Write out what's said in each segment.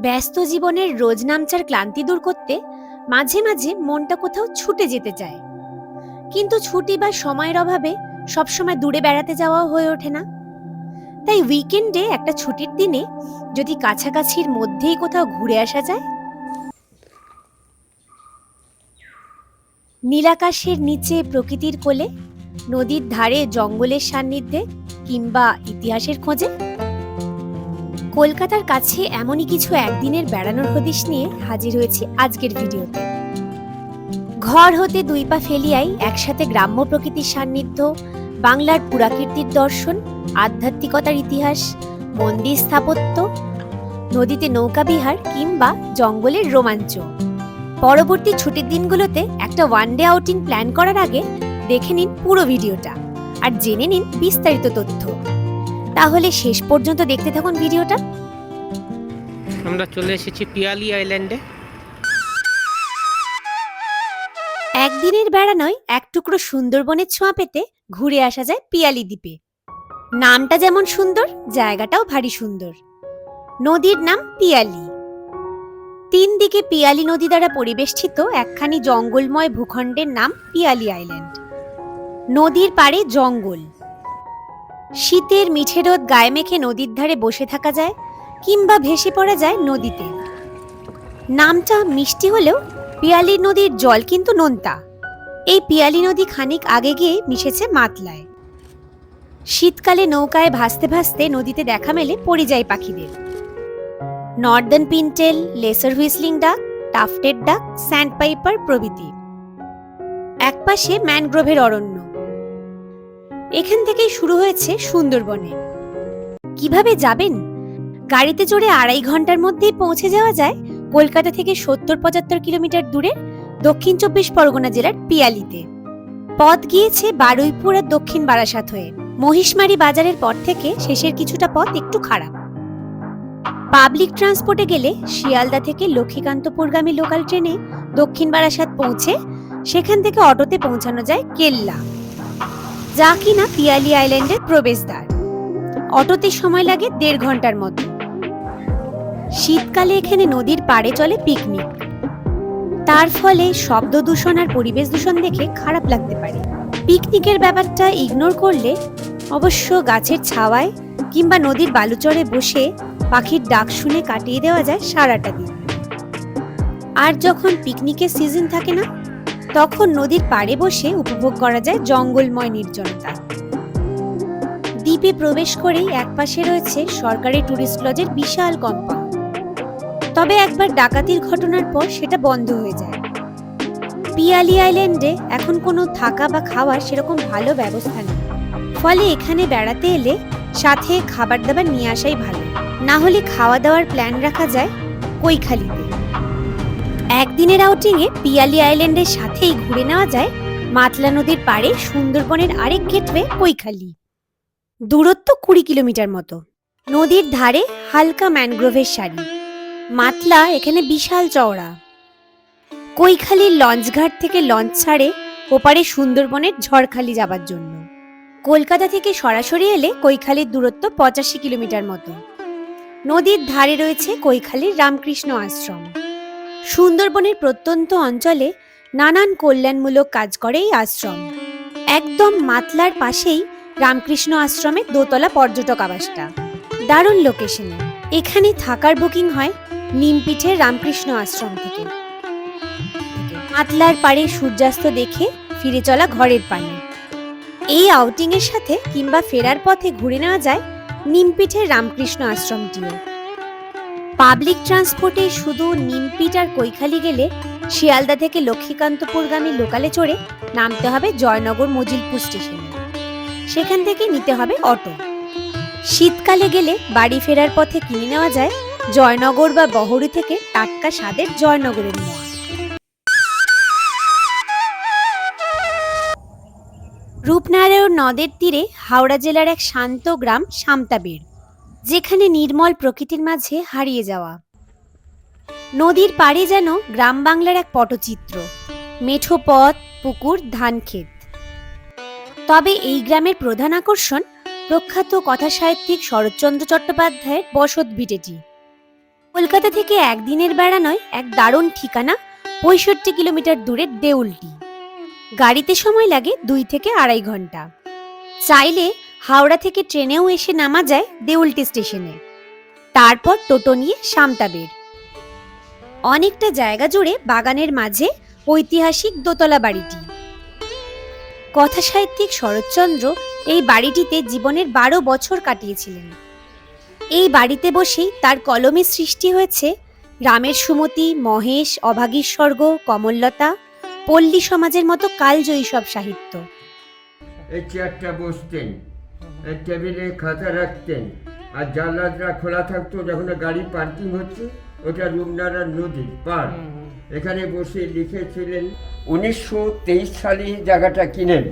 ব্যস্ত জীবনের রোজ নামচার ক্লান্তি দূর করতে মাঝে মাঝে মনটা কোথাও ছুটে যেতে চায়। কিন্তু ছুটি বা সময়ের অভাবে সবসময় দূরে বেড়াতে যাওয়া হয়ে ওঠে না। তাই উইকেন্ডে একটা ছুটির দিনে যদি কাছাকাছির মধ্যেই কোথাও ঘুরে আসা যায়? নীলাকাশের নিচে প্রকৃতির কোলে, নদীর ধারে জঙ্গলের সান্নিধ্যে কিংবা ইতিহাসের খোঁজে? কলকাতার কাছে এমনই কিছু একদিনের বেড়ানোর হদিশ নিয়ে হাজির হয়েছি আজকের ভিডিওতে। ঘর হতে দুই পা ফেলিয়াই একসাথে গ্রাম্য প্রকৃতির সান্নিধ্য, বাংলার পুরাকীর্তির দর্শন, আধ্যাত্মিকতার ইতিহাস, মন্দির স্থাপত্য, নদীতে নৌকা বিহার কিংবা জঙ্গলের রোমাঞ্চ। পরবর্তী ছুটির দিনগুলোতে একটা ওয়ান ডে আউটিং প্ল্যান করার আগে দেখে নিন পুরো ভিডিওটা। আর জেনে নিন বিস্তারিত তথ্য। তাহলে শেষ পর্যন্ত দেখতে থাকুন ভিডিওটা। আমরা চলে এসেছি পিয়ালি আইল্যান্ডে। একদিনের বেড়া নয় এক টুকরো সুন্দরবনের ছোঁয়া পেতে ঘুরে আসা যায় পিয়ালি দ্বীপে। নামটা যেমন সুন্দর জায়গাটাও ভারী সুন্দর। নদীর নাম পিয়ালি। তিন দিকে পিয়ালি নদী দ্বারা পরিবেষ্টিত একখানি জঙ্গলময় ভূখণ্ডের নাম পিয়ালি আইল্যান্ড। নদীর পাড়ে জঙ্গল। শীতের মিঠে রোদ গায়ে মেখে নদীর ধারে বসে থাকা যায় কিংবা ভেসে পড়া যায় নদীতে। নামটা মিষ্টি হলেও পিয়ালি নদীর জল কিন্তু নোনতা। এই পিয়ালি নদী খানিক আগে গিয়ে মিশেছে মাতলায়। শীতকালে নৌকায় ভাসতে ভাসতে নদীতে দেখা মেলে পরিযায়ী পাখিদের। নর্দার্ন পিন্টেল, লেসার হুইসলিং ডাক, টাফটেড ডাক স্যান্ড পাইপার প্রভৃতি। একপাশে ম্যানগ্রোভের অরণ্য। এখান থেকেই শুরু হয়েছে সুন্দরবনে। কীভাবে যাবেন? গাড়িতে চড়ে আড়াই ঘণ্টার মধ্যেই পৌঁছে যাওয়া যায় কলকাতা থেকে সত্তর পঁচাত্তর কিলোমিটার দূরে দক্ষিণ চব্বিশ পরগনা জেলার পিয়ালিতে। পথ গিয়েছে বারুইপুর আর দক্ষিণ বারাসাত হয়ে। মহিষমারি বাজারের পর থেকে শেষের কিছুটা পথ একটু খারাপ। পাবলিক ট্রান্সপোর্টে গেলে শিয়ালদা থেকে লক্ষ্মীকান্তপুরগামী লোকাল ট্রেনে দক্ষিণ বারাসাত পৌঁছে সেখান থেকে অটোতে পৌঁছানো যায় কেল্লা। যা কিনা পিয়ালি আইল্যান্ডের প্রবেশদ্বার। অটোতে সময় লাগে দেড় ঘণ্টার মতো। শীতকালে এখানে নদীর পাড়ে চলে পিকনিক। তার ফলে শব্দ দূষণ আর পরিবেশ দূষণ দেখে খারাপ লাগতে পারে। পিকনিকের ব্যাপারটা ইগনোর করলে অবশ্য গাছের ছাওয়ায় কিংবা নদীর বালুচরে বসে পাখির ডাক শুনে কাটিয়ে দেওয়া যায় সারাটা দিন। আর যখন পিকনিকের সিজন থাকে না তখন নদীর পাড়ে বসে উপভোগ করা যায় জঙ্গলময় নির্জনতা। দ্বীপে প্রবেশ করেই একপাশে রয়েছে সরকারি ট্যুরিস্ট লজের বিশাল কম্পাউন্ড। তবে একবার ডাকাতির ঘটনার পর সেটা বন্ধ হয়ে যায়। পিয়ালি আইল্যান্ডে এখন কোনো থাকা বা খাওয়ার সেরকম ভালো ব্যবস্থা নেই। ফলে এখানে বেড়াতে এলে সাথে খাবার দাবার নিয়ে আসাই ভালো। না হলে খাওয়া দাওয়ার প্ল্যান রাখা যায় কৈখালিতে। একদিনের আউটিংয়ে পিয়ালি আইল্যান্ডের সাথেই ঘুরে নেওয়া যায় মাতলা নদীর পাড়ে সুন্দরবনের আরেক গেটওয়ে কৈখালি। দূরত্ব কুড়ি কিলোমিটার মতো। নদীর ধারে হালকা ম্যানগ্রোভের সারি। মাতলা এখানে বিশাল চওড়া। কৈখালির লঞ্চঘাট থেকে লঞ্চ ছাড়ে ওপারে সুন্দরবনের ঝড়খালি যাবার জন্য। কলকাতা থেকে সরাসরি এলে কৈখালির দূরত্ব পঁচাশি কিলোমিটার মতো। নদীর ধারে রয়েছে কৈখালির রামকৃষ্ণ আশ্রম। সুন্দরবনের প্রত্যন্ত অঞ্চলে নানান কল্যাণমূলক কাজ করে এই আশ্রম। একদম মাতলার পাশেই রামকৃষ্ণ আশ্রমের দোতলা পর্যটক আবাসটা। দারুণ লোকেশনে এখানে থাকার বুকিং হয় নিমপিঠের রামকৃষ্ণ আশ্রম থেকে। মাতলার পাড়ে সূর্যাস্ত দেখে ফিরে চলা ঘরের পানি। এই আউটিং এর সাথে কিংবা ফেরার পথে ঘুরে নেওয়া যায় নিমপিঠের রামকৃষ্ণ আশ্রমটিও। পাবলিক ট্রান্সপোর্টে শুধু নিমপিঠ আর কৈখালি গেলে শিয়ালদা থেকে লক্ষ্মীকান্তপুরগামী লোকালে চড়ে নামতে হবে জয়নগর মজিলপুর স্টেশনে। সেখান থেকে নিতে হবে অটো। শীতকালে গেলে বাড়ি ফেরার পথে কিনে নেওয়া যায় জয়নগর বা বহরু থেকে টাটকা স্বাদের জয়নগরের মোয়া। রূপনারায়ণ নদের তীরে হাওড়া জেলার এক শান্ত গ্রাম সামতাবেড় যেখানে নির্মল প্রকৃতির মাঝে হারিয়ে যাওয়া। নদীর পাড়ে যেন গ্রাম বাংলার এক পটচিত্র, মেঠো পথ, পুকুর, ধান ক্ষেত। তবে এই গ্রামের প্রধান আকর্ষণ প্রখ্যাত কথা সাহিত্যিক শরৎচন্দ্র চট্টোপাধ্যায়ের বসত ভিটেটি কলকাতা থেকে একদিনের বেড়ানোয় এক দারুণ ঠিকানা পঁয়ষট্টি কিলোমিটার দূরের দেউলটি। গাড়িতে সময় লাগে দুই থেকে আড়াই ঘণ্টা। চাইলে হাওড়া থেকে ট্রেনেও এসে নামা যায় দেউলটি স্টেশনে। তারপর টোটো নিয়ে সামতাবের অনেকটা জায়গা জুড়ে বাগানের মাঝে ঐতিহাসিক দোতলা বাড়িটি। কথা সাহিত্যিক শরৎচন্দ্র এই বাড়িটিতে জীবনের বারো বছর কাটিয়েছিলেন। এই বাড়িতে বসেই তার কলমে সৃষ্টি হয়েছে রামের সুমতি, মহেশ অভাগীর স্বর্গ কমললতা, পল্লী সমাজের মতো কালজয়ী সব সাহিত্য। এই চেয়ারটা বসতেন। টেবিলে খাতা রাখতেন। আর জানলাটা খোলা থাকতো যখন গাড়ি পার্কিং হচ্ছে ওটা রূপনারায়ণ নদী পার এখানে বসে লিখেছিলেন উনিশশো তেইশ সালে জায়গাটা কিনেন।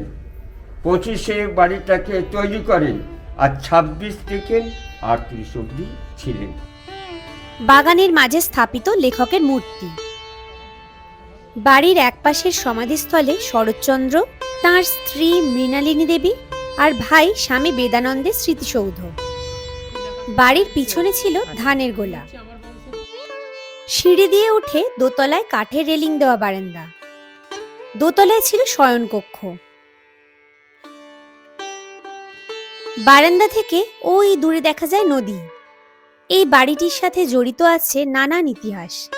পঁচিশে বাড়িটাকে তৈরি করেন। আর ছাব্বিশ থেকে আটত্রিশ অব্দি ছিলেন। বাগানের মাঝে স্থাপিত লেখকের মূর্তি। বাড়ির একপাশের সমাধিস্থলে শরৎচন্দ্র তাঁর স্ত্রী মৃণালিনী দেবী আর ভাই স্বামী বেদানন্দের স্মৃতিসৌধ। বাড়ির পিছনে ছিল ধানের গোলা। সিঁড়ি দিয়ে উঠে দোতলায় কাঠের রেলিং দেওয়া বারান্দা। দোতলায় ছিল শয়নকক্ষ। বারান্দা থেকে ওই দূরে দেখা যায় নদী। এই বাড়িটির সাথে জড়িত আছে নানান ইতিহাস।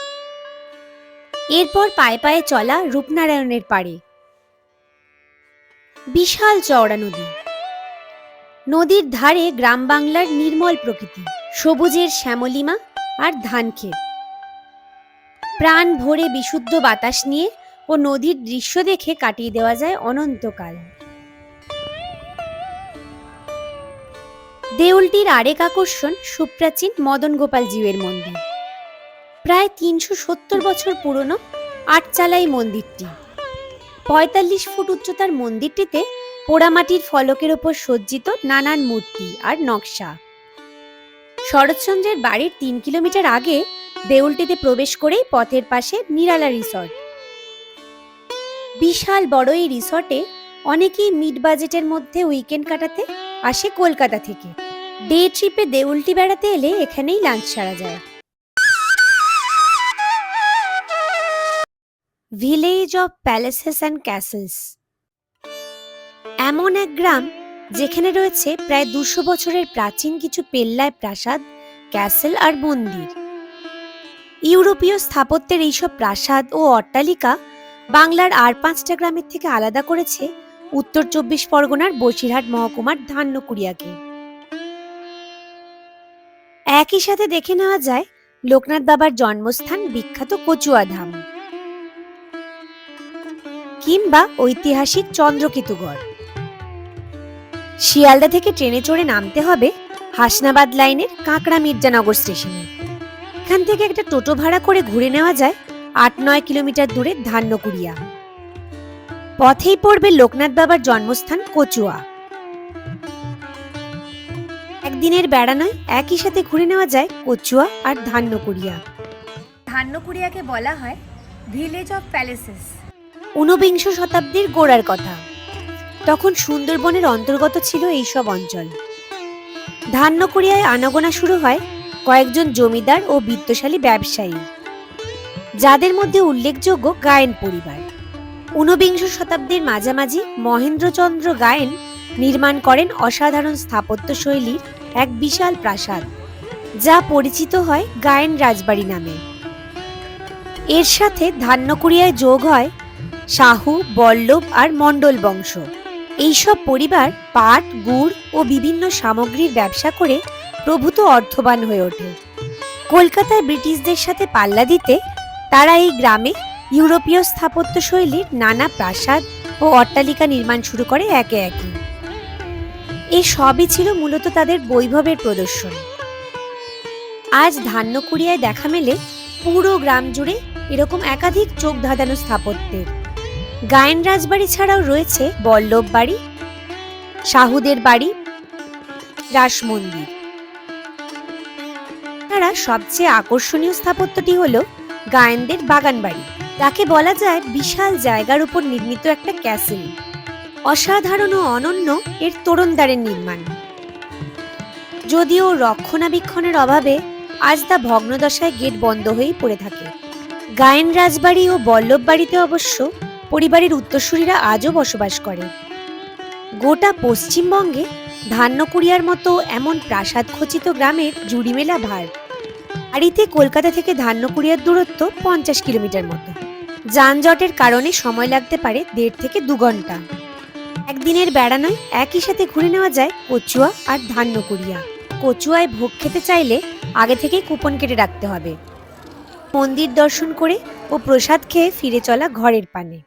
এরপর পায়ে পায়ে চলা রূপনারায়ণের পাড়ে। বিশাল চওড়া নদী। নদীর ধারে গ্রাম বাংলার নির্মল প্রকৃতি, সবুজের শ্যামলিমা আর ধান ক্ষেত। প্রাণ ভরে বিশুদ্ধ বাতাস নিয়ে ও নদীর দৃশ্য দেখে কাটিয়ে দেওয়া যায় অনন্তকাল। দেউলটির আরেক আকর্ষণ সুপ্রাচীন মদন গোপাল জীবের মন্দির। প্রায় তিনশো সত্তর বছর পুরনো আটচালাই মন্দিরটি। পঁয়তাল্লিশ ফুট উচ্চতার মন্দিরটিতে পোড়ামাটির ফলকের ওপর সজ্জিত নানান মূর্তি আর নকশা। শরৎচন্দ্রের বাড়ির তিন কিলোমিটার আগে দেউলটিতে প্রবেশ করেই পথের পাশে নিরালা রিসর্ট। বিশাল বড় এই রিসর্টে অনেকেই মিড বাজেটের মধ্যে উইকেন্ড কাটাতে আসে কলকাতা থেকে। ডে ট্রিপে দেউলটি বেড়াতে এলে এখানেই লাঞ্চ সারা যায়। Village of palaces and castles. এমন এক গ্রাম যেখানে রয়েছে প্রায় দুশো বছরের প্রাচীন কিছু পেল্লায় প্রাসাদ, ক্যাসেল আর মন্দির। ইউরোপীয় স্থাপত্যের এইসব প্রাসাদ ও অট্টালিকা বাংলার আর পাঁচটা গ্রামের থেকে আলাদা করেছে উত্তর চব্বিশ পরগনার বসিরহাট মহকুমার ধান্যকুড়িয়াকে। একই সাথে দেখে নেওয়া যায় লোকনাথ বাবার জন্মস্থান বিখ্যাত কচুয়া ধাম কিংবা ঐতিহাসিক চন্দ্রকেতুগড়। শিয়ালদা থেকে ট্রেনে চড়ে নামতে হবে হাসনাবাদ লাইনের কাঁকড়া মির্জানগর স্টেশনে। এখান থেকে একটা টোটো ভাড়া করে ঘুরে নেওয়া যায় আট নয় কিলোমিটার দূরে ধান্যকুড়িয়া পথেই পড়বে লোকনাথ বাবার জন্মস্থান কচুয়া। একদিনের বেড়ানোয় একই সাথে ঘুরে নেওয়া যায় কচুয়া আর ধান্যকুড়িয়া ধান্যকুড়িয়াকে বলা হয় ভিলেজ অফ প্যালেসেস ঊনবিংশ শতাব্দীর গোড়ার কথা। তখন সুন্দরবনের অন্তর্গত ছিল এইসব অঞ্চল। ধান্যকুড়িয়ায় আনাগোনা শুরু হয় কয়েকজন জমিদার ও বিত্তশালী ব্যবসায়ী, যাদের মধ্যে উল্লেখযোগ্য গায়েন পরিবার। ঊনবিংশ শতাব্দীর মাঝামাঝি মহেন্দ্রচন্দ্র গায়েন নির্মাণ করেন অসাধারণ স্থাপত্য শৈলীর এক বিশাল প্রাসাদ, যা পরিচিত হয় গায়েন রাজবাড়ি নামে। এর সাথে ধান্যকুড়িয়ায় যোগ হয় শাহু বল্লভ আর মণ্ডল বংশ। এইসব পরিবার পাট, গুড় ও বিভিন্ন সামগ্রীর ব্যবসা করে প্রভূত অর্থবান হয়ে ওঠে। কলকাতায় ব্রিটিশদের সাথে পাল্লা দিতে তারা এই গ্রামে ইউরোপীয় স্থাপত্য শৈলীর নানা প্রাসাদ ও অট্টালিকা নির্মাণ শুরু করে একে একে। এই সবই ছিল মূলত তাদের বৈভবের প্রদর্শন। আজ ধান্যকুড়িয়ায় দেখা মেলে পুরো গ্রাম জুড়ে এরকম একাধিক চোখ ধাঁধানো স্থাপত্যের। গায়েন রাজবাড়ি ছাড়াও রয়েছে বল্লভ বাড়ি শাহুদের বাড়ি, রাস মন্দির। তারা সবচেয়ে আকর্ষণীয় স্থাপত্যটি হল গায়েনদের বাগান বাড়ি। তাকে বলা যায় বিশাল জায়গার উপর নির্মিত একটা ক্যাসেল। অসাধারণ ও অনন্য এর তোরণদ্বারের নির্মাণ। যদিও রক্ষণাবেক্ষণের অভাবে আজ তা ভগ্নদশায় গেট বন্ধ হয়েই পড়ে থাকে। গায়েন রাজবাড়ি ও বল্লভ বাড়িতে অবশ্য পরিবারের উত্তরসূরিরা আজও বসবাস করে। গোটা পশ্চিমবঙ্গে ধান্যকুড়িয়ার মতো এমন প্রাসাদ খচিত গ্রামের জুড়িমেলা ভার। বাড়িতে কলকাতা থেকে ধান্যকুড়িয়ার দূরত্ব পঞ্চাশ কিলোমিটার মতো। যানজটের কারণে সময় লাগতে পারে দেড় থেকে দু ঘণ্টা। একদিনের বেড়ানোয় একই সাথে ঘুরে নেওয়া যায় কচুয়া আর ধান্যকুড়িয়া। কচুয়ায় ভোগ খেতে চাইলে আগে থেকেই কুপন কেটে রাখতে হবে। মন্দির দর্শন করে ও প্রসাদ খেয়ে ফিরে চলা ঘরের পানে।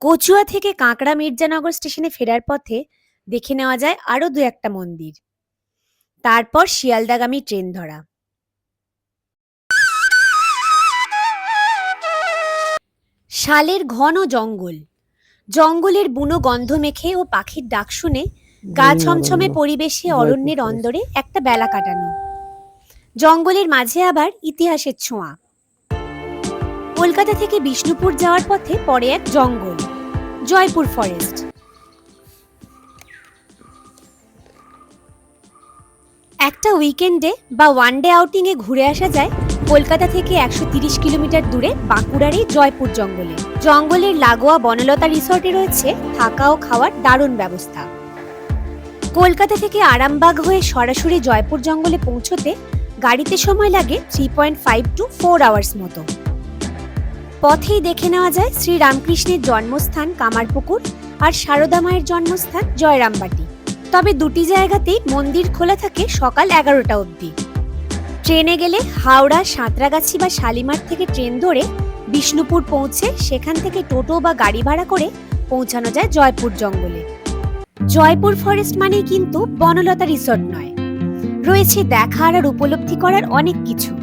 কচুয়া থেকে কাঁকড়া মির্জানগর স্টেশনে ফেরার পথে দেখে নেওয়া যায় আরও দু একটা মন্দির। তারপর শিয়ালদাগামী ট্রেন ধরা। শালের ঘন জঙ্গল। জঙ্গলের বুনো গন্ধ মেখে ও পাখির ডাক শুনে গা ছমছমে পরিবেশে অরণ্যের অন্দরে একটা বেলা কাটানো। জঙ্গলের মাঝে আবার ইতিহাসের ছোঁয়া। কলকাতা থেকে বিষ্ণুপুর যাওয়ার পথে পড়ে এক জঙ্গল, জয়পুর ফরেস্ট। একটা উইকেন্ডে বা ওয়ান ডে আউটিংয়ে ঘুরে আসা যায় কলকাতা থেকে একশো তিরিশ কিলোমিটার দূরে বাঁকুড়ার এই জয়পুর জঙ্গলে। জঙ্গলের লাগোয়া বনলতা রিসর্টে রয়েছে থাকা ও খাওয়ার দারুণ ব্যবস্থা। কলকাতা থেকে আরামবাগ হয়ে সরাসরি জয়পুর জঙ্গলে পৌঁছতে গাড়িতে সময় লাগে three point five to four hours মতো। পথেই দেখে নেওয়া যায় শ্রী রামকৃষ্ণের জন্মস্থান কামারপুকুর আর সারদা মায়ের জন্মস্থান জয়রামবাটি। তবে দুটি জায়গাতেই মন্দির খোলা থাকে সকাল এগারোটা অবধি। ট্রেনে গেলে হাওড়া, সাঁতরাগাছি বা শালিমার থেকে ট্রেন ধরে বিষ্ণুপুর পৌঁছে সেখান থেকে টোটো বা গাড়ি ভাড়া করে পৌঁছানো যায় জয়পুর জঙ্গলে। জয়পুর ফরেস্ট মানেই কিন্তু বনলতা রিসর্ট নয়। রয়েছে দেখার আর উপলব্ধি করার অনেক কিছু।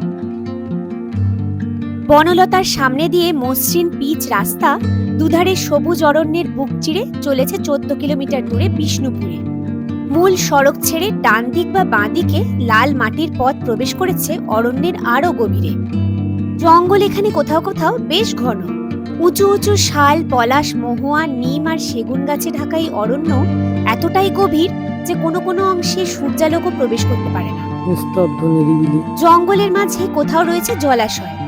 বনলতার সামনে দিয়ে মসৃণ পিচ রাস্তা দুধারে সবুজ অরণ্যের বুক চিরে চলেছে চোদ্দ কিলোমিটার দূরে বিষ্ণুপুরে। মূল সড়ক ছেড়ে ডান দিক বা বাঁ দিকে লাল মাটির পথ প্রবেশ করেছে অরণ্যের আরও গভীরে। জঙ্গল এখানে কোথাও কোথাও বেশ ঘন। উঁচু উঁচু শাল পলাশ মহুয়া নিম আর সেগুন গাছে ঢাকা এই অরণ্য এতটাই গভীর যে কোনো কোনো অংশে সূর্যালোকও প্রবেশ করতে পারে না। জঙ্গলের মাঝে কোথাও রয়েছে জলাশয়।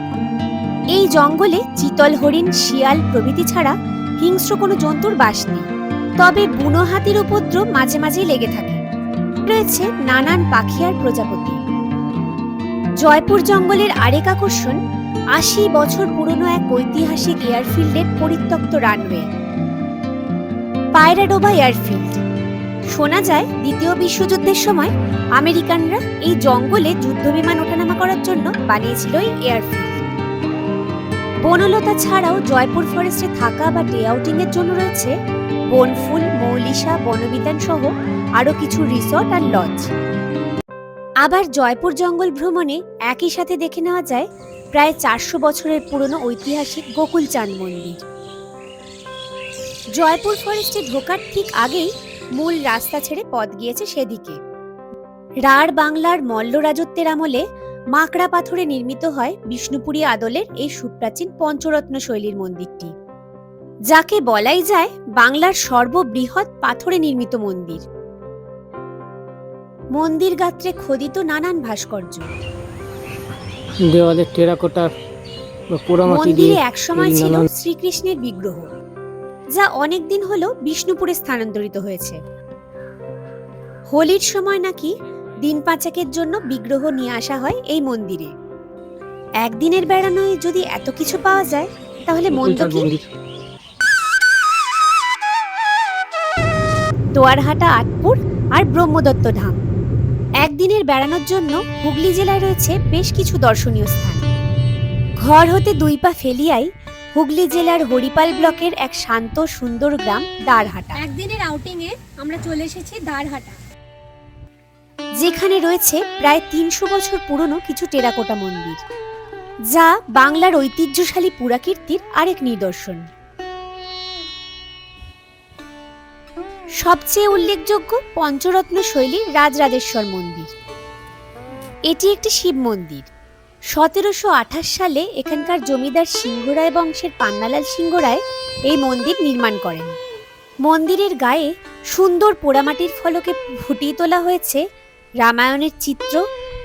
এই জঙ্গলে চিতল হরিণ, শিয়াল প্রভৃতি ছাড়া হিংস্র কোনো জন্তুর বাস নেই। তবে বুনো হাতির উপদ্রব মাঝে মাঝেই লেগে থাকে। রয়েছে নানান পাখি আর প্রজাপতি। জয়পুর জঙ্গলের আরেক আকর্ষণ, আশি বছর পুরনো এক ঐতিহাসিক এয়ারফিল্ডের পরিত্যক্ত রানওয়ে। পায়রাডোবা এয়ারফিল্ড। শোনা যায়, দ্বিতীয় বিশ্বযুদ্ধের সময় আমেরিকানরা এই জঙ্গলে যুদ্ধবিমান ওঠানামা করার জন্য বানিয়েছিল এই এয়ারফিল্ড। বনলতা ছাড়াও জয়পুর ফরেস্টে থাকা বা ডে আউটিং এর জন্য রয়েছে বনফুল, মৌলিশা, বনবিতান সহ আরও কিছু রিসর্ট আর লজ আবার জয়পুর জঙ্গল ভ্রমণে একই সাথে দেখে নেওয়া যায় প্রায় চারশো বছরের পুরনো ঐতিহাসিক গোকুলচাঁদ মন্দির। জয়পুর ফরেস্টে ঢোকার ঠিক আগেই মূল রাস্তা ছেড়ে পথ গিয়েছে সেদিকে। রাঢ় বাংলার মল্ল রাজত্বের আমলে মাকড়া পাথরে নির্মিত হয় বিষ্ণুপুরী আদলের এই সুপ্রাচীন পঞ্চরত্ন শৈলীর মন্দিরটি যাকে বলাই যায় বাংলার সর্ববৃহৎ পাথরে নির্মিত মন্দির। মন্দির গাত্রে খোদিত নানান ভাস্কর্য। দেওয়ালে টেরাকোটা বা পোড়ামাটি মন্দিরে একসময় ছিল শ্রীকৃষ্ণের বিগ্রহ যা অনেকদিন হলো বিষ্ণুপুরে স্থানান্তরিত হয়েছে। হোলির সময় নাকি দিন পাঁচাকের জন্য বিগ্রহ নিয়ে আসা হয় এই মন্দিরে। একদিনের বেড়ানোয় যদি এত কিছু পাওয়া যায় তাহলে মন্দ কি? তোয়ারহাটা আটপুর আর ব্রহ্মদত্ত ধাম। একদিনের বেড়ানোর জন্য হুগলি জেলায় রয়েছে বেশ কিছু দর্শনীয় স্থান। ঘর হতে দুই পা ফেলিয়াই হুগলি জেলার হরিপাল ব্লকের এক শান্ত সুন্দর গ্রাম দারহাটা। একদিনের আউটিং এ আমরা চলে এসেছি দারহাটা। যেখানে রয়েছে প্রায় তিনশো বছর পুরনো কিছু টেরাকোটা মন্দির, যা বাংলার ঐতিহ্যশালী পুরাকীর্তির আরেক নিদর্শন। সবচেয়ে উল্লেখযোগ্য পঞ্চরত্ন শৈলীর রাজরাজেশ্বর মন্দির। এটি একটি শিব মন্দির। সতেরোশো আঠাশ সালে এখানকার জমিদার সিংহরায় বংশের পান্নালাল সিংহরায় এই মন্দির নির্মাণ করেন। মন্দিরের গায়ে সুন্দর পোড়ামাটির ফলকে ফুটিয়ে তোলা হয়েছে রামায়ণের চিত্র,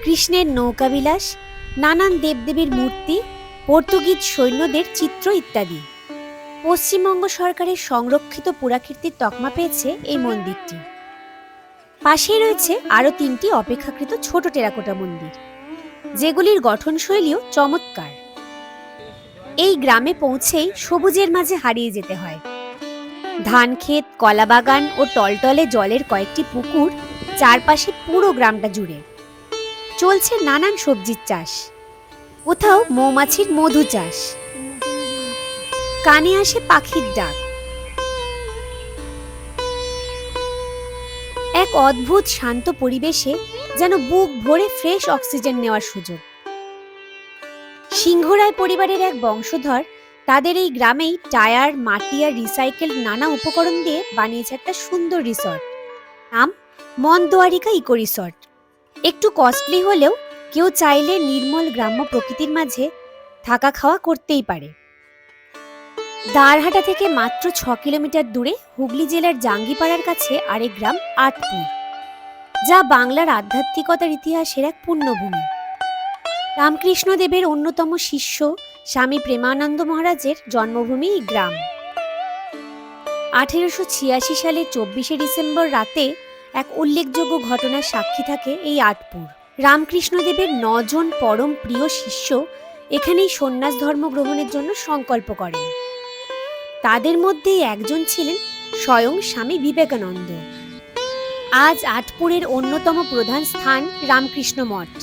কৃষ্ণের নৌকাবিলাস, নানান দেবদেবীর মূর্তি, পর্তুগিজ সৈন্যদের চিত্র ইত্যাদি। পশ্চিমবঙ্গ সরকারের সংরক্ষিত পুরাকীর্তির তকমা পেয়েছে এই মন্দিরটি। পাশেই রয়েছে আরও তিনটি অপেক্ষাকৃত ছোট টেরাকোটা মন্দির, যেগুলির গঠনশৈলীও চমৎকার। এই গ্রামে পৌঁছেই সবুজের মাঝে হারিয়ে যেতে হয়। ধান ক্ষেত কলাবাগান ও টলটলে জলের কয়েকটি পুকুর চারপাশে পুরো গ্রামটা জুড়ে। চলছে নানান সবজির চাষ। কোথাও মৌমাছির মধু চাষ। কানে আসে পাখির ডাক। এক অদ্ভুত শান্ত পরিবেশে যেন বুক ভরে ফ্রেশ অক্সিজেন নেওয়ার সুযোগ। সিংহরায় পরিবারের এক বংশধর তাদের এই গ্রামেই টায়ার, মাটি আর রিসাইকেল নানা উপকরণ দিয়ে বানিয়েছে একটা সুন্দর রিসর্ট। নাম মন্দোয়ারিকা ইকো রিসর্ট। একটু কস্টলি হলেও কেউ চাইলে নির্মল গ্রাম্য প্রকৃতির মাঝে থাকা খাওয়া করতেই পারে। দারহাটা থেকে মাত্র ছ কিলোমিটার দূরে হুগলি জেলার জাঙ্গিপাড়ার কাছে আরেক গ্রাম আটপুর, যা বাংলার আধ্যাত্মিকতার ইতিহাসের এক পুণ্যভূমি রামকৃষ্ণদেবের অন্যতম শিষ্য স্বামী প্রেমানন্দ মহারাজের জন্মভূমি গ্রাম। আঠেরোশো ছিয়াশি সালের চব্বিশে ডিসেম্বর রাতে এক উল্লেখযোগ্য ঘটনার সাক্ষী থাকে এই আটপুর। রামকৃষ্ণদেবের নজন পরম প্রিয় শিষ্য এখানেই সন্ন্যাস ধর্ম গ্রহণের জন্য সংকল্প করেন। তাদের মধ্যেই একজন ছিলেন স্বয়ং স্বামী বিবেকানন্দ। আজ আটপুরের অন্যতম প্রধান স্থান রামকৃষ্ণ মঠ।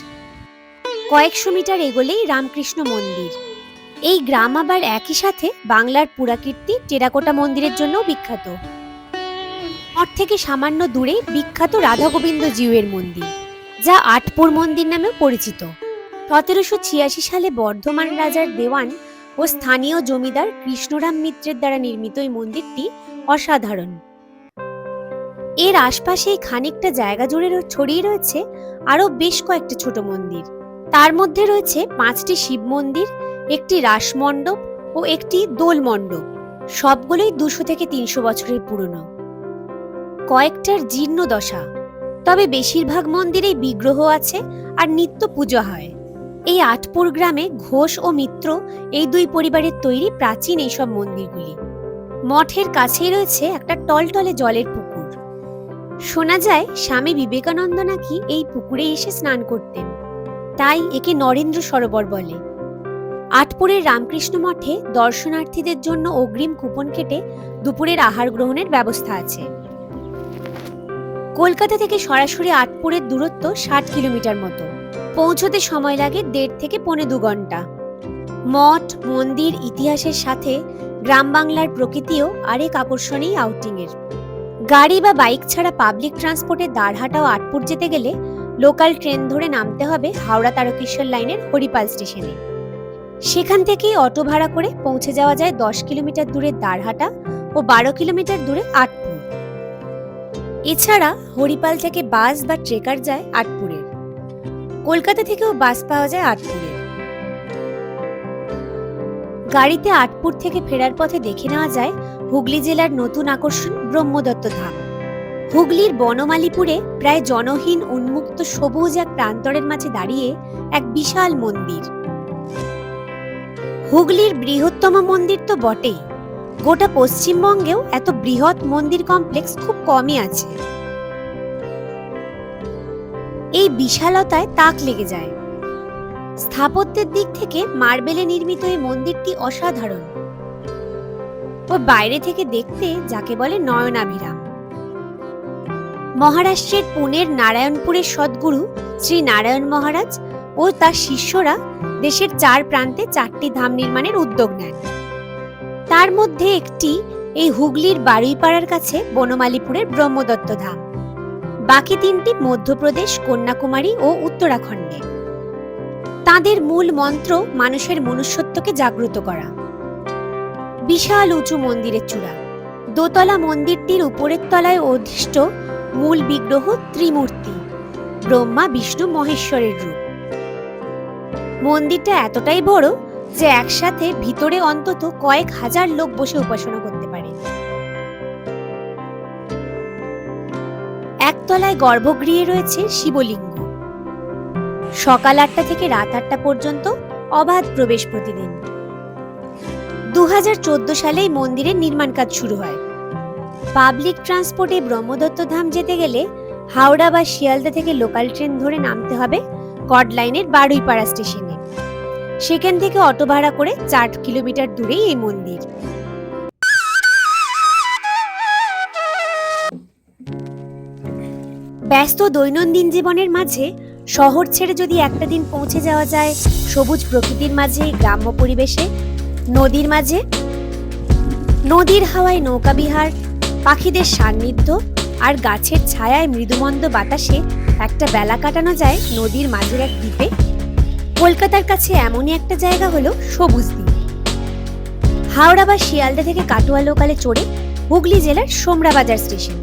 কয়েকশো মিটার এগোলেই রামকৃষ্ণ মন্দির। এই গ্রাম আবার একই সাথে বাংলার পুরাকীর্তি টেরাকোটা মন্দিরের জন্য বিখ্যাত। মঠ থেকে সামান্য দূরে বিখ্যাত রাধা গোবিন্দ জিউয়ের মন্দির, যা আটপুর মন্দির নামেও পরিচিত। সতেরোশো ছিয়াশি সালে বর্ধমান রাজার দেওয়ান ও স্থানীয় জমিদার কৃষ্ণরাম মিত্রের দ্বারা নির্মিত এই মন্দিরটি অসাধারণ। এর আশপাশে খানিকটা জায়গা জুড়ে ছড়িয়ে রয়েছে আরও বেশ কয়েকটি ছোট মন্দির। তার মধ্যে রয়েছে পাঁচটি শিব মন্দির, একটি রাসমণ্ডপ ও একটি দোল মণ্ডপ। সবগুলোই দুশো থেকে তিনশো বছরের পুরনো। কয়েকটার জীর্ণ দশা। তবে বেশিরভাগ মন্দিরেই বিগ্রহ আছে আর নিত্য পুজো হয়। এই আটপুর গ্রামে ঘোষ ও মিত্র এই দুই পরিবারের তৈরি প্রাচীন এইসব মন্দিরগুলি। মঠের কাছেই রয়েছে একটা টলটলে জলের পুকুর। শোনা যায়, স্বামী বিবেকানন্দ নাকি এই পুকুরে এসে স্নান করতেন। তাই একে নরেন্দ্র সরোবর বলে। আটপুরের রামকৃষ্ণ মঠে দর্শনার্থীদের জন্য অগ্রিম কুপন কেটে দুপুরের আহার গ্রহণের ব্যবস্থা আছে। কলকাতা থেকে সরাসরি আটপুরের দূরত্ব ষাট কিলোমিটার মতো। পৌঁছতে সময় লাগে দেড় থেকে পৌনে দু ঘণ্টা। মঠ, মন্দির, ইতিহাসের সাথে গ্রাম বাংলার প্রকৃতিও আরেক আকর্ষণীয় আউটিংয়ের গাড়ি বা বাইক ছাড়া পাবলিক ট্রান্সপোর্টে দাঁড়হাটা ও আটপুর যেতে গেলে লোকাল ট্রেন ধরে নামতে হবে হাওড়া তারকেশ্বর লাইনের হরিপাল স্টেশনে সেখান থেকেই অটো ভাড়া করে পৌঁছে যাওয়া যায় দশ কিলোমিটার দূরে দাঁড়হাটা ও বারো কিলোমিটার দূরে আটপুর। এছাড়া হরিপাল থেকে বাস বা ট্রেকার যায় আটপুরের। কলকাতা থেকেও বাস পাওয়া যায় আটপুরে গাড়িতে আটপুর থেকে ফেরার পথে দেখে নেওয়া যায় হুগলি জেলার নতুন আকর্ষণ ব্রহ্মদত্ত ধাম। হুগলির বনমালীপুরে প্রায় জনহীন উন্মুক্ত সবুজ এক প্রান্তরের মাঝে দাঁড়িয়ে এক বিশাল মন্দির। হুগলির বৃহত্তম মন্দির তো বটেই। গোটা পশ্চিমবঙ্গেও এত বৃহৎ মন্দির কমপ্লেক্স খুব কমই আছে। এই বিশালতায় তাক লেগে যায়। স্থাপত্যের দিক থেকে মার্বেলে নির্মিত এই মন্দিরটি অসাধারণ। ও বাইরে থেকে দেখতে যাকে বলে নয়নাভিরাম। মহারাষ্ট্রের পুনের নারায়ণপুরের সদ্গুরু শ্রী নারায়ণ মহারাজ ও তার শিষ্যরা দেশের চার প্রান্তে চারটি ধাম নির্মাণের উদ্যোগ নেন। তার মধ্যে একটি এই হুগলির বারুইপাড়ার কাছে বনমালীপুরের ব্রহ্মদত্ত ধাম। বাকি তিনটি মধ্যপ্রদেশ, কন্যাকুমারী ও উত্তরাখণ্ডে। তাদের মূল মন্ত্র মানুষের মনুষ্যত্বকে জাগ্রত করা। বিশাল উঁচু মন্দিরের চূড়া। দোতলা মন্দিরটির উপরের তলায় অধিষ্ঠ মূল বিগ্রহ ত্রিমূর্তি। ব্রহ্মা, বিষ্ণু, মহেশ্বরের রূপ। মন্দিরটা এতটাই বড় যে একসাথে ভিতরে অন্তত কয়েক হাজার লোক বসে উপাসনা করতে পারে। একতলায় গর্ভগৃহে রয়েছে শিবলিঙ্গ। সকাল আটটা থেকে রাত আটটা পর্যন্ত অবাধ প্রবেশ প্রতিদিন। দু হাজার চোদ্দ সালে এই মন্দিরের নির্মাণ কাজ শুরু হয়। পাবলিক ট্রান্সপোর্টে ব্রহ্মদত্ত ধাম যেতে গেলে হাওড়া বা শিয়ালদা থেকে লোকাল ট্রেন ধরে নামতে হবে কড লাইনের বারুইপাড়া স্টেশনে। সেখান থেকে অটো ভাড়া করে চার কিলোমিটার দূরেই এই মন্দির। ব্যস্ত দৈনন্দিন জীবনের মাঝে শহর ছেড়ে যদি একটা দিন পৌঁছে যাওয়া যায়, সবুজ প্রকৃতির মাঝে, গ্রাম্য পরিবেশে, নদীর মাঝে, নদীর হাওয়ায় নৌকাবিহার পাখিদের সান্নিধ্য আর গাছের ছায়ায় মৃদুমন্দ বাতাসে একটা বেলা কাটানো যায় নদীর মাঝের এক দ্বীপে। কলকাতার কাছে এমনই একটা জায়গা হলো সবুজ দ্বীপ। হাওড়া বা শিয়ালদা থেকে কাটোয়া লোকালে চড়ে হুগলি জেলার সোমরা বাজার স্টেশন।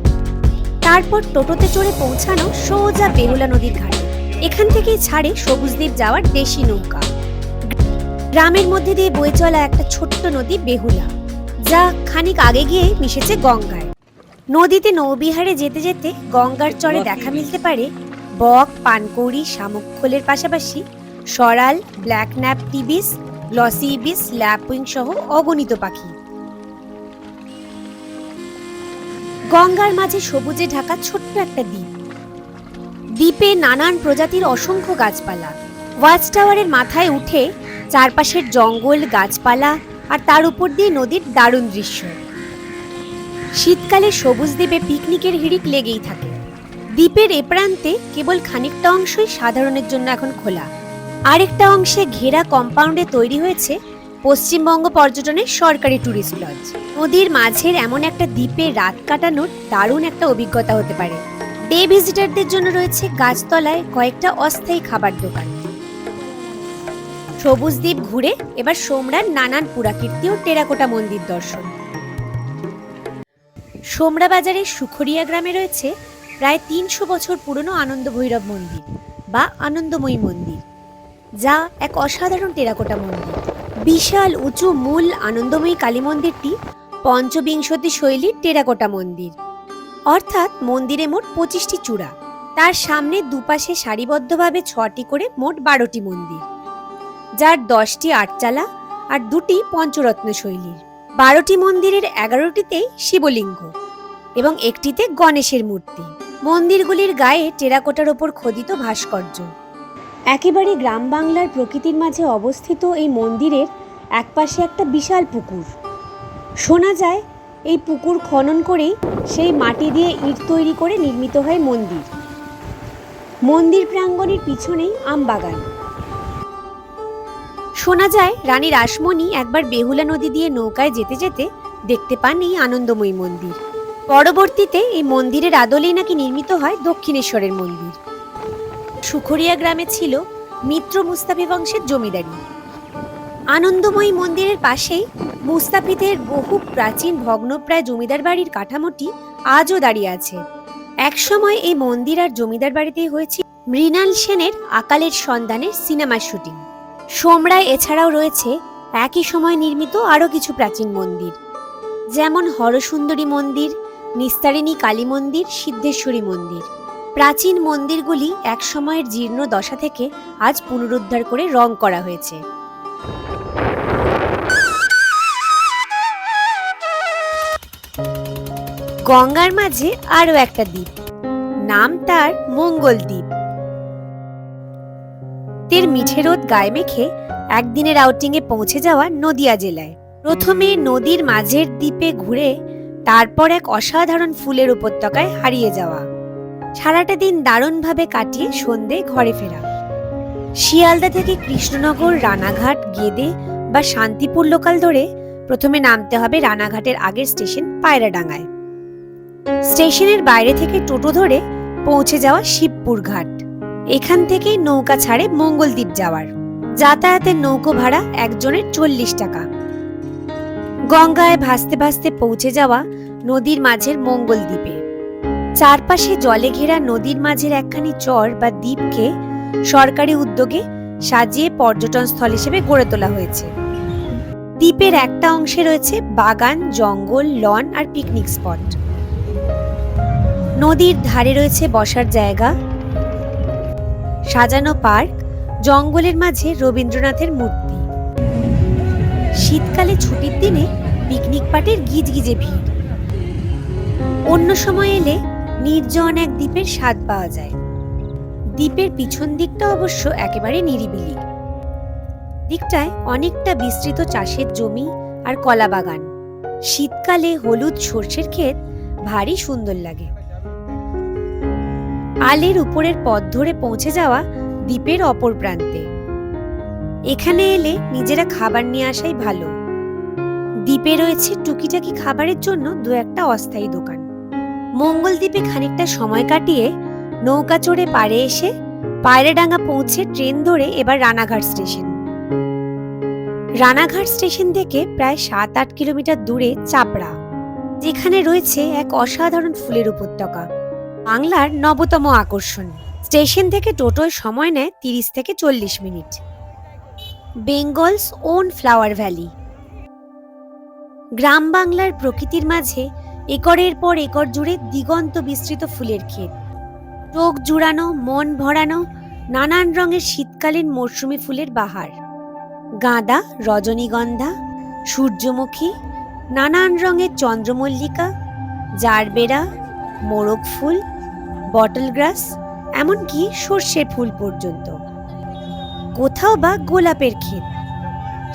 তারপর টোটোতে চড়ে পৌঁছানো সোজা বেহুলা নদীর ঘাটে। এখান থেকেই ছাড়ে সবুজ দ্বীপ যাওয়ার দেশি নৌকা। গ্রামের মধ্যে দিয়ে বয়ে চলা একটা ছোট্ট নদী বেহুলা, যা খানিক আগে গিয়ে মিশেছে গঙ্গায়। নদীতে নৌবিহারে যেতে যেতে গঙ্গার চরে দেখা মিলতে পারে বক, পানকৌড়ি শামুক-খোলের পাশাপাশি সরাল, black nape ibis glossy ibis lapwing সহ অগণিত পাখি। গঙ্গার মাঝে সবুজে ঢাকা ছোট্ট একটা দ্বীপ। দ্বীপে নানান প্রজাতির অসংখ্য গাছপালা। ওয়াচ টাওয়ারের মাথায় উঠে চারপাশের জঙ্গল, গাছপালা আর তার উপর দিয়ে নদীর দারুণ দৃশ্য। শীতকালে সবুজ দ্বীপে পিকনিকের হিড়িক লেগেই থাকে। দ্বীপের এ প্রান্তে কেবল খানিকটা অংশই সাধারণের জন্য এখন খোলা। আরেকটা অংশে ঘেরা কম্পাউন্ডে তৈরি হয়েছে পশ্চিমবঙ্গ পর্যটনের সরকারি ট্যুরিস্ট লজ নদীর মাঝের এমন একটা দ্বীপে রাত কাটানোর দারুণ একটা অভিজ্ঞতা হতে পারে। ডে ভিজিটারদের জন্য রয়েছে গাছতলায় কয়েকটা অস্থায়ী খাবার দোকান। সবুজ দ্বীপ ঘুরে এবার সোমরার নানান পুরাকীর্তি ও টেরাকোটা মন্দির দর্শন। সোমরা বাজারের সুখরিয়া গ্রামে রয়েছে প্রায় তিনশো বছর পুরনো আনন্দ ভৈরব মন্দির বা আনন্দময়ী মন্দির। যা এক অসাধারণ টেরাকোটা মন্দির। বিশাল, উঁচু, মূল, আনন্দময়ী কালী মন্দিরটি পঞ্চবিংশতি শৈলীর টেরাকোটা মন্দির। অর্থাৎ মন্দিরে মোট পঁচিশটি চূড়া। তার সামনে দুপাশে সারিবদ্ধভাবে ছটি করে মোট বারোটি মন্দির, যার দশটি আটচালা আর দুটি পঞ্চরত্ন শৈলীর। বারোটি মন্দিরের এগারোটিতেই শিবলিঙ্গ এবং একটিতে গণেশের মূর্তি। মন্দিরগুলির গায়ে টেরাকোটার ওপর খোদিত ভাস্কর্য। একেবারে গ্রাম বাংলার প্রকৃতির মাঝে অবস্থিত এই মন্দিরের একপাশে একটা বিশাল পুকুর। শোনা যায়, এই পুকুর খনন করেই সেই মাটি দিয়ে ইট তৈরি করে নির্মিত হয় মন্দির। মন্দির প্রাঙ্গণের পিছনেই আম বাগান শোনা যায়, রানী রাসমণি একবার বেহুলা নদী দিয়ে নৌকায় যেতে যেতে দেখতে পান এই আনন্দময়ী মন্দির। পরবর্তীতে এই মন্দিরের আদলেই নাকি নির্মিত হয় দক্ষিণেশ্বরের মন্দির। সুখরিয়া গ্রামে ছিল মিত্র মুস্তাফি বংশের জমিদারি। আনন্দময়ী মন্দিরের পাশেই মুস্তাফিদের বহু প্রাচীন ভগ্নপ্রায় জমিদার বাড়ির কাঠামোটি আজও দাঁড়িয়ে আছে। একসময় এই মন্দির আর জমিদার বাড়িতেই হয়েছে মৃণাল সেনের আকালের সন্ধানের সিনেমার শুটিং। সোমরায় এছাড়াও রয়েছে একই সময় নির্মিত আরও কিছু প্রাচীন মন্দির। যেমন হরসুন্দরী মন্দির, নিস্তারিণী কালী মন্দির, সিদ্ধেশ্বরী মন্দির। প্রাচীন মন্দিরগুলি এক সময়ের জীর্ণ দশা থেকে আজ পুনরুদ্ধার করে রং করা হয়েছে। গঙ্গার মাঝে আরও একটা দ্বীপ। নাম তার মঙ্গল দ্বীপ। তের মিঠে রোদ গায়ে মেখে একদিনের আউটিংয়ে পৌঁছে যাওয়া নদিয়া জেলায়। প্রথমে নদীর মাঝের দ্বীপে ঘুরে তারপর এক অসাধারণ ফুলের উপত্যকায় হারিয়ে যাওয়া। সারাটা দিন দারুণভাবে কাটিয়ে সন্ধে ঘরে ফেরা। শিয়ালদা থেকে কৃষ্ণনগর, রানাঘাট, গেদে বা শান্তিপুর লোকাল ধরে প্রথমে নামতে হবে রানাঘাটের আগের স্টেশন পায়রাডাঙ্গায়। স্টেশনের বাইরে থেকে টোটো ধরে পৌঁছে যাওয়া শিবপুর ঘাট। এখান থেকেই নৌকা ছাড়ে মঙ্গলদ্বীপ যাওয়ার। যাতায়াতের নৌকো ভাড়া একজনের চল্লিশ টাকা। গঙ্গায় ভাসতে ভাসতে পৌঁছে যাওয়া নদীর মাঝের মঙ্গলদ্বীপে। চারপাশে জলে ঘেরা নদীর মাঝের একখানি চর বা দ্বীপকে সরকারি উদ্যোগে সাজিয়ে পর্যটন স্থল হিসেবে গড়ে তোলা হয়েছে। দ্বীপের একটা অংশে রয়েছে বাগান, জঙ্গল, লন আর পিকনিক স্পট। নদীর ধারে রয়েছে বসার জায়গা, সাজানো পার্ক, জঙ্গলের মাঝে রবীন্দ্রনাথের মূর্তি। শীতকালে ছুটির দিনে পিকনিক পার্টির গিজগিজে ভিড়। অন্য সময় এলে নির্জন এক দ্বীপের স্বাদ পাওয়া যায়। দ্বীপের পিছন দিকটা অবশ্য একেবারে নিরিবিলি। দিকটায় অনেকটা বিস্তৃত চাষের জমি আর কলা বাগান। শীতকালে হলুদ সর্ষের ক্ষেত ভারী সুন্দর লাগে। আলের উপরের পথ ধরে পৌঁছে যাওয়া দ্বীপের অপর প্রান্তে। এখানে এলে নিজেরা খাবার নিয়ে আসাই ভালো। দ্বীপে রয়েছে টুকিটাকি খাবারের জন্য দু একটা অস্থায়ী দোকান। মঙ্গল দ্বীপে খানিকটা সময় কাটিয়ে নৌকা চড়ে পাড়ে এসে পায়রাডাঙ্গা পৌঁছে ট্রেন ধরে এবার রানাঘাট স্টেশন। রানাঘাট স্টেশন থেকে প্রায় সাত আট কিলোমিটার দূরে চাপড়া, যেখানে রয়েছে এক অসাধারণ ফুলের উপত্যকা, বাংলার নবতম আকর্ষণ। স্টেশন থেকে টোটোয় সময় নেয় তিরিশ থেকে চল্লিশ minute. Bengal's own flower valley. গ্রাম বাংলার প্রকৃতির মাঝে একরের পর একর জুড়ে দিগন্ত বিস্তৃত ফুলের ক্ষেত। চোখ জুড়ানো, মন ভরানো, নানান রঙের শীতকালীন মরশুমি ফুলের বাহার। গাঁদা, রজনীগন্ধা, সূর্যমুখী, নানান রঙের চন্দ্রমল্লিকা, জারবেরা, মোরগ ফুল, বটল গ্রাস, এমনকি সর্ষের ফুল পর্যন্ত। কোথাও বা গোলাপের ক্ষেত।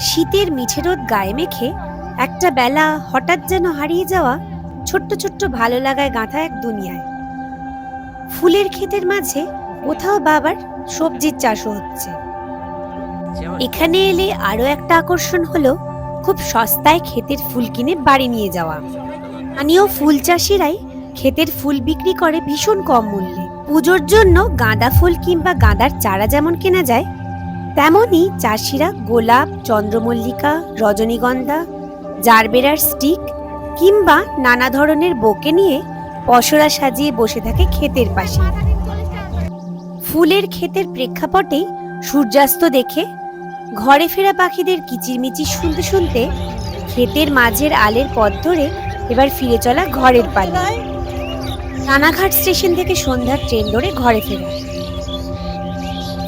শীতের মিঠে রোদ গায়ে মেখে একটা বেলা হঠাৎ যেন হারিয়ে যাওয়া ছোট্ট ছোট্ট ভালো লাগায় গাঁথা এক দুনিয়ায়। ফুলের ক্ষেতের মাঝে কোথাও বাবার সবজির চাষও হচ্ছে। এখানে এলে আরও একটা আকর্ষণ হলো, খুব সস্তায় ক্ষেতের ফুল কিনে বাড়ি নিয়ে যাওয়া। স্থানীয় ফুল চাষিরাই ক্ষেতের ফুল বিক্রি করে ভীষণ কম মূল্যে। পুজোর জন্য গাঁদা ফুল কিংবা গাঁদার চারা যেমন কেনা যায়, তেমনই চাষিরা গোলাপ, চন্দ্রমল্লিকা, রজনীগন্ধা, জারবেরার স্টিক কিংবা নানা ধরনের বোকে নিয়ে পসরা সাজিয়ে বসে থাকে ক্ষেতের পাশে। ফুলের ক্ষেতের প্রেক্ষাপটে সূর্যাস্ত দেখে ঘরে ফেরা পাখিদের কিচিরমিচির শুনতে শুনতে ক্ষেতের মাঝের আলের পথ ধরে এবার ফিরে চলা ঘরের পালি। রানাঘাট স্টেশন থেকে সন্ধ্যার ট্রেন ধরে ঘরে ফেরা।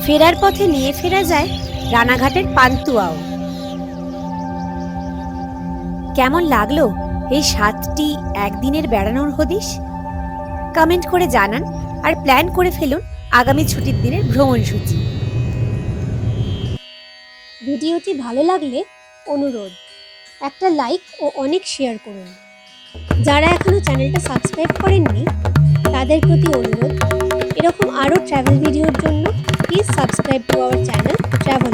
ফেরার পথে নিয়ে ফেরা যায় রানাঘাটের পান্তুয়াও। কেমন লাগল? এই সাতটি একদিনের বেড়ানোর হদিশ? কমেন্ট করে জানান আর প্ল্যান করে ফেলুন আগামী ছুটির দিনের ভ্রমণসূচি ভিডিওটি ভালো লাগলে অনুরোধ, একটা লাইক ও অনেক শেয়ার করুন। যারা এখনও চ্যানেলটা সাবস্ক্রাইব করেননি, তাদের প্রতি অনুরোধ, এরকম আরও ট্রাভেল ভিডিওর জন্য please subscribe to our channel travel